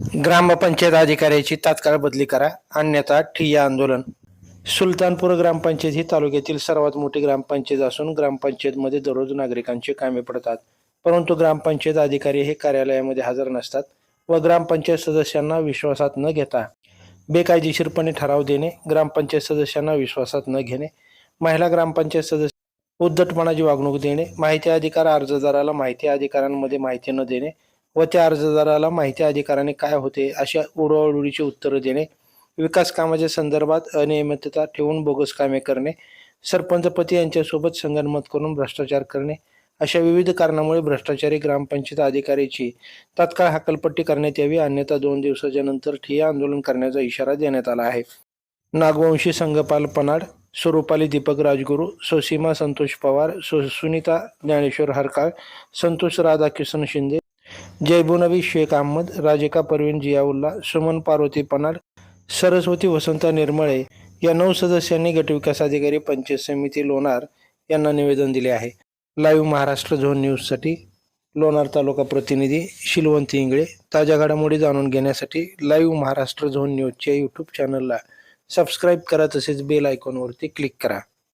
ग्रामपंचायत अधिकाऱ्याची तात्काळ बदली करा. अन्यथा ठिय्या आंदोलन. सुलतानपूर ग्रामपंचायत ही तालुक्यातील सर्वात मोठी ग्रामपंचायत असून ग्रामपंचायतमध्ये दररोज नागरिकांची कामे पडतात. परंतु ग्रामपंचायत अधिकारी हे कार्यालयामध्ये हजर नसतात व ग्रामपंचायत सदस्यांना विश्वासात न घेता बेकायदेशीरपणे ठराव देणे ग्रामपंचायत सदस्यांना विश्वासात न घेणे महिला ग्रामपंचायत सदस्य उद्धटपणाची वागणूक देणे माहिती अधिकार अर्जदाराला माहिती अधिकारांमध्ये माहिती न देणे व त्या अर्जदाराला माहिती अधिकाराने काय होते अशा उडवाउडीची उत्तरं देणे विकास कामाच्या संदर्भात अनियमितता ठेवून बोगस कामे करणे सरपंचपती यांच्यासोबत संगनमत करून भ्रष्टाचार करणे अशा विविध कारणामुळे भ्रष्टाचारी ग्रामपंचायत अधिकाऱ्याची तात्काळ हकालपट्टी करण्यात यावी अन्यथा दोन दिवसाच्या नंतर ठिय्या आंदोलन करण्याचा इशारा देण्यात आला आहे. नागवंशी संघपाल पनाड स्वरूपाली दीपक राजगुरू सोसीमा संतोष पवार सु सुनीता ज्ञानेश्वर हरकाळ संतोष राधाकिशन शिंदे जयबुनबी शेख अहमद राजिका परवीन जियाउल्ला सुमन पार्वती पनाड सरस्वती वसंत निर्मळे या नऊ सदस्यांनी गटविकास अधिकारी पंचायत समिती लोणार यांना निवेदन दिले आहे. लाईव्ह महाराष्ट्र झोन न्यूजसाठी लोणार तालुका प्रतिनिधी शिलवंती इंगळे ताज्या घडामोडी जाणून घेण्यासाठी लाईव्ह महाराष्ट्र झोन न्यूजच्या यूट्यूब चॅनलला सबस्क्राईब करा तसेच बेल आयकॉनवरती क्लिक करा.